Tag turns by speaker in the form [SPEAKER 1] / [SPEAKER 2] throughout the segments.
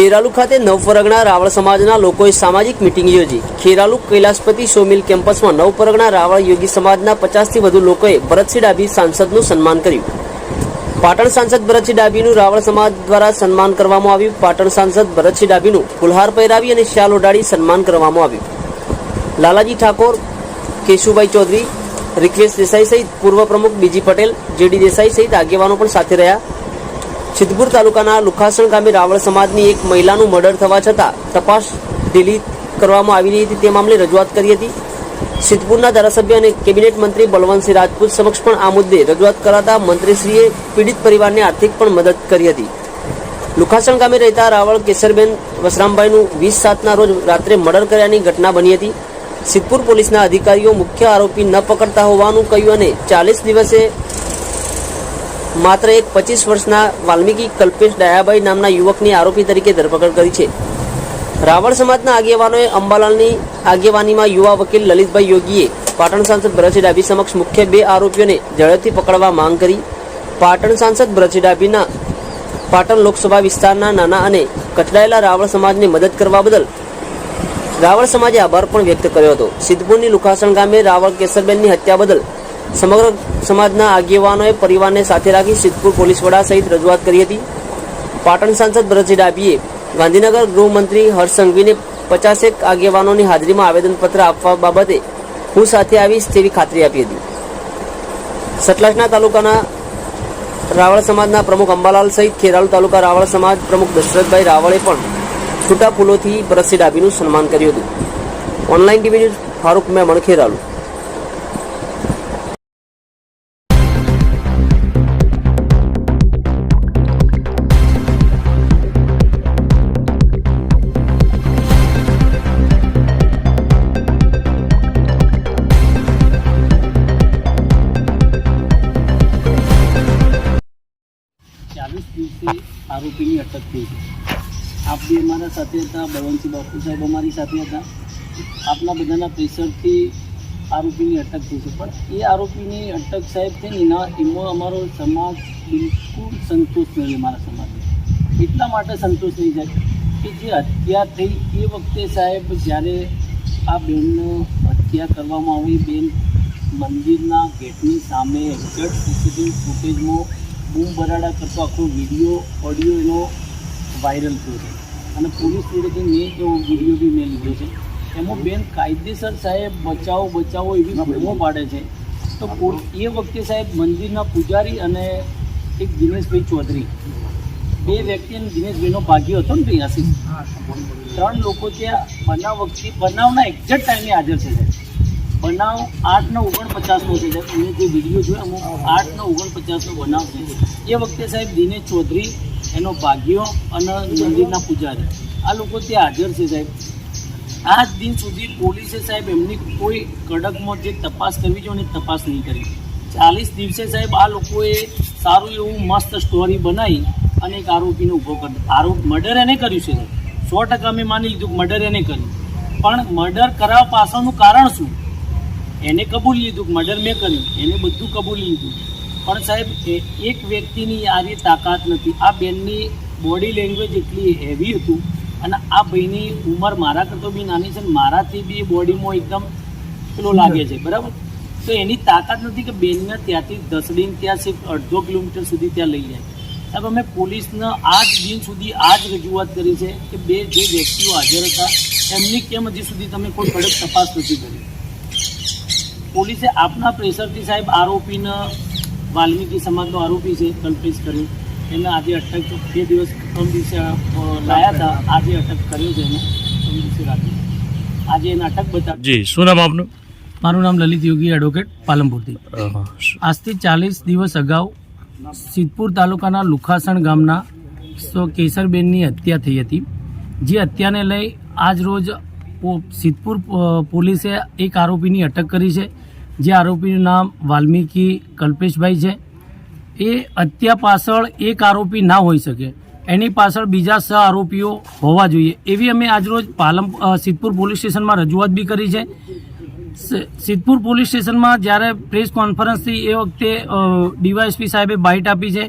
[SPEAKER 1] ખેરાલુ ખાતે નવપરગણા રાવળ સમાજના લોકોએ સામાજિક મિટિંગ યોજી. ખેરાલુ કૈલાસપતિ સોમિલ કેમ્પસમાં નવપરગણા રાવળ યોગી સમાજના પચાસથી વધુ લોકોએ ભરતસિંહ ડાભી સાંસદનું સન્માન કર્યું. પાટણ સાંસદ ભરતસિંહ ડાભીનું રાવળ સમાજ દ્વારા સન્માન કરવામાં આવ્યું. પાટણ સાંસદ ભરતસિંહ ડાભીનું ફુલહાર પહેરાવી અને શાલ ઓઢાડી સન્માન કરવામાં આવ્યું. લાલાજી ઠાકોર, કેશુભાઈ ચૌધરી, રિક્વેશ દેસાઈ સહિત પૂર્વ પ્રમુખ બીજી પટેલ જેડી દેસાઈ સહિત આગેવાનો પણ સાથે રહ્યા. સિદ્ધપુર તાલુકાના લુખાસણ ગામે રાવળ સમાજની એક મહિલાનું મર્ડર થવા છતાં તપાસ ઢીલી કરવામાં આવી રહી હતી. તે મામલે રજૂઆત કરી હતી. સિદ્ધપુરના ધારાસભ્ય અને કેબિનેટ મંત્રી બલવંતસિંહ રાજપૂત સમક્ષ પણ આ મુદ્દે રજૂઆત કરાતા મંત્રીશ્રીએ પીડિત પરિવારને આર્થિક પણ મદદ કરી હતી. લુખાસણ ગામે રહેતા રાવળ કેસરબેન વસરામભાઈનું વીસ સાતના રોજ રાત્રે મર્ડર કર્યાની ઘટના બની હતી. સિદ્ધપુર પોલીસના અધિકારીઓ મુખ્ય આરોપી ન પકડતા હોવાનું કહ્યું અને ચાલીસ દિવસે માત્ર એક પચીસ વર્ષના વાલ્મીકી કલ્પેશ ડાયાભાઈ નામના યુવકની આરોપી તરીકે ધરપકડ કરી છે. રાવળ સમાજના આગેવાનોએ અંબાલાલની આગેવાનીમાં યુવા વકીલ લલિતભાઈ યોગીએ પાટણ સાંસદ ભરતસિંહ ડાભી સમક્ષ મુખ્ય બે આરોપીઓને ઝડપથી પકડવા માંગ કરી. પાટણ સાંસદ ભરતસિંહ ડાભીના પાટણ લોકસભા વિસ્તારના નાના અને કચડાયેલા રાવળ સમાજને મદદ કરવા બદલ રાવળ સમાજે આભાર પણ વ્યક્ત કર્યો હતો. સિદ્ધપુરની લુખાસણ ગામે રાવળ કેસરબેનની હત્યા બદલ સમગ્ર સમાજના આગેવાનોએ પરિવારને સાથે રાખી સિદ્ધપુર પોલીસ વડા સહિત રજૂઆત કરી હતી. પાટણ સાંસદ ભરતસિંહ ડાભીએ ગાંધીનગર ગૃહમંત્રી હર્ષ સંઘવીને પચાસેક આગેવાનોની હાજરીમાં આવેદનપત્ર આપવા બાબતે હું સાથે આવીશ તેવી ખાતરી આપી હતી. સતલાસના તાલુકાના રાવળ સમાજના પ્રમુખ અંબાલાલ સહિત ખેરાલુ તાલુકા રાવળ સમાજ પ્રમુખ દશરથભાઈ રાવળે પણ છૂટા ફૂલોથી ભરતસિંહ ડાભીનું સન્માન કર્યું હતું. Online TV news Farooq Memon Kheralu.
[SPEAKER 2] ચાલીસ દિવસે આરોપીની અટક થઈ છે. આપ અમારા સાથે હતા, બળવંતસિંહ બાપુ સાહેબ અમારી સાથે હતા. આપના બધાના પ્રેશરથી આરોપીની અટક થઈ છે. પણ એ આરોપીની અટક સાહેબ છે ને એમાં અમારો સમાજ બિલકુલ સંતોષ નહીં અમારા સમાજને. એટલા માટે સંતોષ નહીં જાય કે જે હત્યા થઈ, એ વખતે સાહેબ જ્યારે આ બેનનો હત્યા કરવામાં આવી, બેન મંદિરના ગેટની સામે એક્ઝેક્ટ સીસીટીવી ફૂટેજમાં બૂમ બરાડા કરતો આખો વીડિયો ઓડિયો એનો વાયરલ થયો છે. અને પોલીસ જોડેથી મેં એવો વીડિયો બી મેં લીધો છે. એમાં બેન કાયદેસર સાહેબ બચાવો બચાવો એવી બૂમો પાડે છે. તો એ વખતે સાહેબ મંદિરના પૂજારી અને એક દિનેશભાઈ ચૌધરી. બે વ્યક્તિ અને દિનેશભાઈનો ભાગ્ય હતો ને ભાઈ આશીષ ત્રણ લોકો ત્યાં બનાવ વખતે, બનાવના એક્ઝેક્ટ ટાઈમે હાજર છે સાહેબ બનાવ આઠ ને ઓગણપચાસનો છે સાહેબ. મેં જે વીડિયો જોયો અમુક આઠ ને ઓગણપચાસનો બનાવ છે. એ વખતે સાહેબ દિનેશ ચૌધરી, એનો ભાગ્યો અને મંદિરના પૂજારી. આ લોકો ત્યાં હાજર છે સાહેબ. આજ દિન સુધી પોલીસે સાહેબ એમની કોઈ કડકમાં જે તપાસ કરવી જોઈએ તપાસ નહીં કરી. ચાલીસ દિવસે સાહેબ આ લોકોએ સારું એવું મસ્ત સ્ટોરી બનાવી અને એક આરોપીને ઊભો કરી આરોપ મર્ડર એને કર્યું છે સાહેબ. સો ટકા મેં માની લીધું મર્ડર એને કર્યું. પણ મર્ડર કરાવવા પાછળનું કારણ શું? એને કબૂલી લીધું કે મર્ડર મેં કર્યું. એને બધું કબૂલી લીધું. પણ સાહેબ એક વ્યક્તિની આ જે તાકાત નથી. આ બેનની બોડી લેંગ્વેજ એટલી હેવી હતું અને આ ભાઈની ઉંમર મારા કરતાં બી નાની છે મારાથી બી બોડીમાં એકદમ પેલો લાગે છે. બરાબર? તો એની તાકાત નથી કે બેનને ત્યાંથી દસડીને ત્યાં સિર્ફ અડધો કિલોમીટર સુધી ત્યાં લઈ જાય. સાહેબ, અમે પોલીસને આજ દિન સુધી આ જ રજૂઆત કરી છે કે બે જે વ્યક્તિઓ હાજર હતા, એમની કેમ હજી સુધી તમે કોઈ કડક તપાસ નથી કરી? પોલીસે આપના પ્રેશરથી સાહેબ આરોપીને વાલ્મીકી સમાજનો આરોપી છે કલ્પેશ કર્યો. એને આજે અટક બે દિવસ ત્રણ દિવસે લાયા હતા. આજે અટક કર્યો છે એને. ત્રણ દિવસે રાત્રે. આજે એને અટક બતાવી
[SPEAKER 3] જી શું નામ આપનું?
[SPEAKER 2] મારું નામ લલિત યોગી એડવોકેટ પાલનપુરથી. આજથી ચાલીસ દિવસ અગાઉ સિદ્ધપુર તાલુકાના લુખાસણ ગામના સો કેસરબેનની હત્યા થઈ હતી જે હત્યાને લઈ આજ રોજ સિદ્ધપુર પોલીસે એક આરોપીની અટક કરી છે. જે આરોપીનું નામ વાલ્મીકી કલ્પેશભાઈ છે. એ હત્યા પાછળ એક આરોપી ના હોઈ શકે. એની પાછળ બીજા સહ આરોપીઓ હોવા જોઈએ. એવી અમે આજરોજ પાલમ સિદ્ધપુર પોલીસ સ્ટેશનમાં રજૂઆત બી કરી છે. સિદ્ધપુર પોલીસ સ્ટેશનમાં જ્યારે પ્રેસ કોન્ફરન્સથી એ વખતે ડીવાયએસપી સાહેબે બાઇટ આપી છે.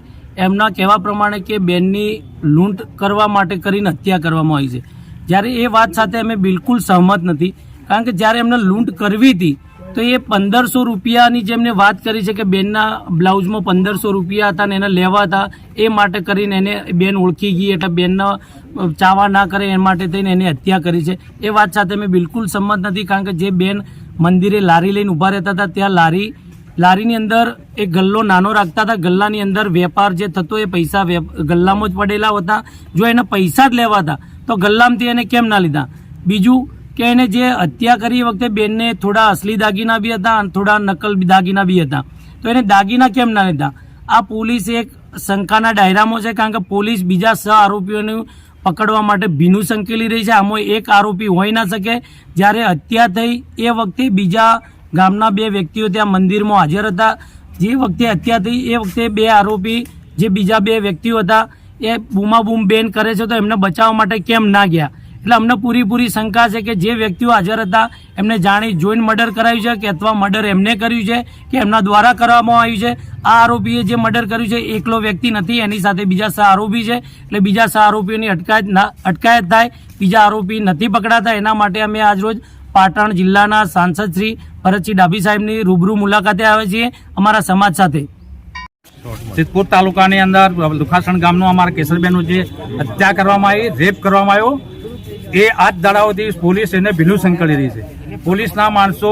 [SPEAKER 2] એમના કહેવા પ્રમાણે કે બેનની લૂંટ કરવા માટે કરીને હત્યા કરવામાં આવી છે. જ્યારે એ વાત સાથે અમે બિલકુલ સહમત નથી. કારણ કે જ્યારે એમને લૂંટ કરવી હતી તો એ પંદરસો રૂપિયાની જેમને વાત કરી છે કે બેનના બ્લાઉઝમાં પંદરસો રૂપિયા હતા ને એને લેવા હતા, એ માટે કરીને એને બેન ઓળખી ગઈ એટલે બેનના ચાવા ના કરે એ માટે થઈને એને હત્યા કરી છે. એ વાત સાથે મેં બિલકુલ સંમત નથી, કારણ કે જે બેન મંદિરે લારી લઈને ઊભા રહેતા હતા, ત્યાં લારી, લારીની અંદર એ ગલ્લો નાનો રાખતા હતા. ગલ્લાની અંદર વેપાર જે થતો એ પૈસા ગલ્લામાં જ પડેલા હતા. જો એને પૈસા જ લેવા હતા, તો ગલ્લામાંથી એને કેમ ના લીધા? બીજું કે એને જે હત્યા કરી વખતે બેનને થોડા અસલી દાગીના બી હતા અને થોડા નકલ દાગીના બી હતા. તો એને દાગીના કેમ ના લીધા? આ પોલીસ એક શંકાના ડાયરામાં છે કારણ કે પોલીસ બીજા સહ આરોપીઓને પકડવા માટે ભીનું સંકેલી રહી છે. આમાં એક આરોપી હોઈ ના શકે. જ્યારે હત્યા થઈ એ વખતે બીજા ગામના બે વ્યક્તિઓ ત્યાં મંદિરમાં હાજર હતા. જે વખતે હત્યા થઈ એ વખતે બે આરોપી જે બીજા બે વ્યક્તિઓ હતા એ બૂમાબૂમ બેન કરે છે તો એમને બચાવવા માટે કેમ ના ગયા? એટલે અમને પૂરીપૂરી શંકા છે કે જે વ્યક્તિઓ હાજર હતા, એમને જાણી જોઈન મર્ડર કરાયું છે કે અથવા મર્ડર એમને કર્યું છે કે એમના દ્વારા કરવામાં આવ્યું છે? આ આરોપીએ જે મર્ડર કર્યું છે એકલો વ્યક્તિ નથી, એની સાથે બીજા સહ આરોપી છે. એટલે બીજા સહ આરોપીઓની અટકાયત અટકાયત થાય, બીજા આરોપી નથી પકડાતા. એના માટે અમે આજરોજ પાટણ જિલ્લાના સાંસદ શ્રી ભરતસિંહ ડાભી સાહેબની રૂબરૂ મુલાકાતે આવે છીએ અમારા સમાજ સાથે.
[SPEAKER 3] સિદ્ધપુર તાલુકાની અંદર દુખાસણ ગામનું અમારા કેસરબેનનું જે હત્યા કરવામાં આવી, રેપ કરવામાં આવ્યો. એ આજ દાડાઓથી પોલીસ એને ભીલું સંકળી રહી છે. પોલીસના માણસો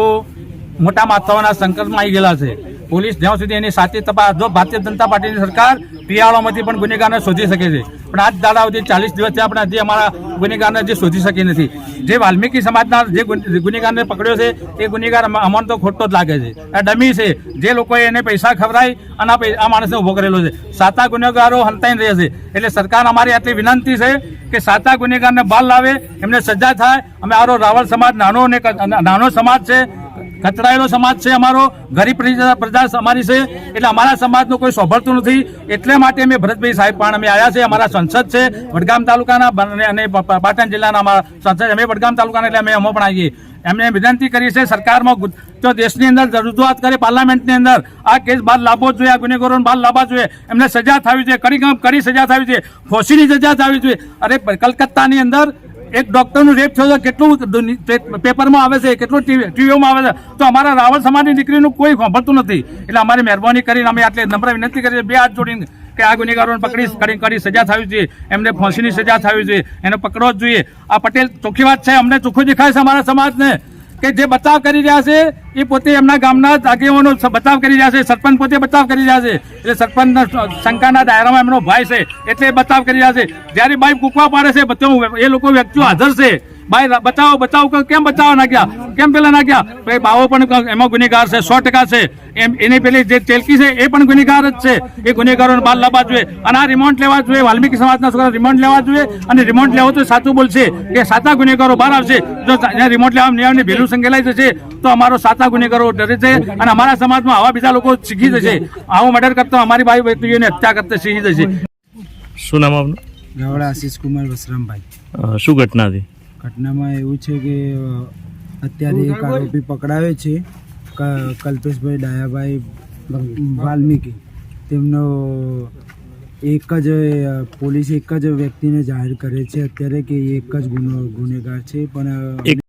[SPEAKER 3] મોટા માથાઓના સંકટમાં આવી ગયેલા છે. પોલીસ જ્યાં સુધી એની સાચી તપાસ જો ભારતીય જનતા પાર્ટીની સરકાર પિયાળોમાંથી પણ ગુનેગારને શોધી શકે છે. પણ આજ દાડાઓથી ચાલીસ દિવસથી આપણે હજી અમારા ગુનેગારને હજી શોધી શકી નથી. જે વાલ્મીકી સમાજના જે ગુન- ગુનેગારને પકડ્યો છે, એ ગુનેગાર અમ- અમને તો ખોટો જ લાગે છે. આ ડમી છે. જે લોકોએ એને પૈસા ખવડાય અને આ માણસને ઊભો કરેલો છે. સાતા ગુનેગારો હંતાઈને રહે છે. એટલે સરકાર અમારી આટલી વિનંતી છે કે સાતા ગુનેગારને બાલ લાવે, એમને સજા થાય. અમે આરો રાવળ સમાજ નાનો અને નાનો સમાજ છે. કચડાયેલો સમાજ છે, અમારો ગરીબ પ્રજા અમારી છે. એટલે અમારા સમાજનું કોઈ સોભળતું નથી. એટલે માટે અમે ભરતભાઈ સાહેબ પણ અમે આવ્યા છે. અમારા સંસદ છે, વડગામ તાલુકાના અને- પાટણ જિલ્લાના અમારા સંસદ અમે વડગામ તાલુકાના, એટલે અમે અમો પણ આવીએ. એમને વિનંતી કરી છે સરકારમાં તો દેશની અંદર રજૂઆત કરે, પાર્લામેન્ટની અંદર આ કેસ બહાર લાવવો જોઈએ, આ ગુનેગારોને બહાર લાવવા જોઈએ. એમને સજા થવી જોઈએ કરી કામ કરી સજા થવી જોઈએ, ફોસીની સજા થવી જોઈએ. અરે કલકત્તાની અંદર એક ડોક્ટરનું રેપ થયો છે, કેટલું પેપરમાં આવે છે, કેટલું ટીવી- ટીવીઓમાં આવે છે, તો અમારા રાવલ સમાજની દીકરીનું કોઈ સાંભળતું નથી. એટલે અમારી મહેરબાની કરીને અમે આટલી નમ્ર વિનંતી કરીએ, બે હાથ જોડીને કે આ ગુનેગારોને પકડી કરી સજા થવી જોઈએ, એમને ફાંસીની સજા થવી જોઈએ, એને પકડવો જ જોઈએ. આ પટેલ ચોખ્ખી વાત છે, અમને ચોખ્ખું દેખાય છે અમારા સમાજને. કે જે બચાવ કરી રહ્યા છે, એ પોતે એમના ગામના આગેવાનો બચાવ કરી રહ્યા છે, સરપંચ પોતે બચાવ કરી રહ્યા છે. એટલે સરપંચના શંકાના દાયરામાં એમનો ભાઈ છે, એટલે બચાવ કરી રહ્યા છે. જ્યારે બાઈ કૂકવા પાડે છે એ લોકો વ્યક્તિઓ હાજર છે. રા- બચાવો બચાવો કેમ બચાવો નાખ્યા કેમ પેલા નાખ્યા ભાઈ તો એ બાવો પણ એમાં ગુનેગાર છે સો ટકા છે. એમ એની પેલી જે ચેલકી છે એ પણ ગુનેગાર જ છે. એ ગુનેગારોને બહાર લાવવા જોઈએ. અને આ રિમોટ લેવા જોઈએ વાલ્મીકી સમાજના છોકરા રિમોન્ડ લેવા જોઈએ. અને રિમોન્ટ લેવો તો સાચું બોલશે કે સાચા ગુનેગારો બહાર આવશે. જો રિમોટ લેવા નિયમની ભેલું સંકેલાઈ જશે તો અમારો સાચા ગુનેગારો ડરે છે. અને અમારા સમાજમાં આવા બીજા લોકો શીખી જશે. આવો મર્ડર કરતા અમારી ભાઈ બેટીઓને હત્યા કરતા શીખી જશે.
[SPEAKER 4] શું નામ આપનું?
[SPEAKER 5] ગાવડા આશીષ કુમાર વસરામભાઈ.
[SPEAKER 4] શું ઘટના હતી?
[SPEAKER 5] ઘટનામાં એવું છે કે અત્યારે એક આરોપી પકડાવે છે ક- કલ્પેશભાઈ ડાયાભાઈ વાલ્મીકી. તેમનો એક જ પોલીસ એક જ વ્યક્તિને જાહેર કરે છે. અત્યારે કે એક જ ગુનો ગુનેગાર છે પણ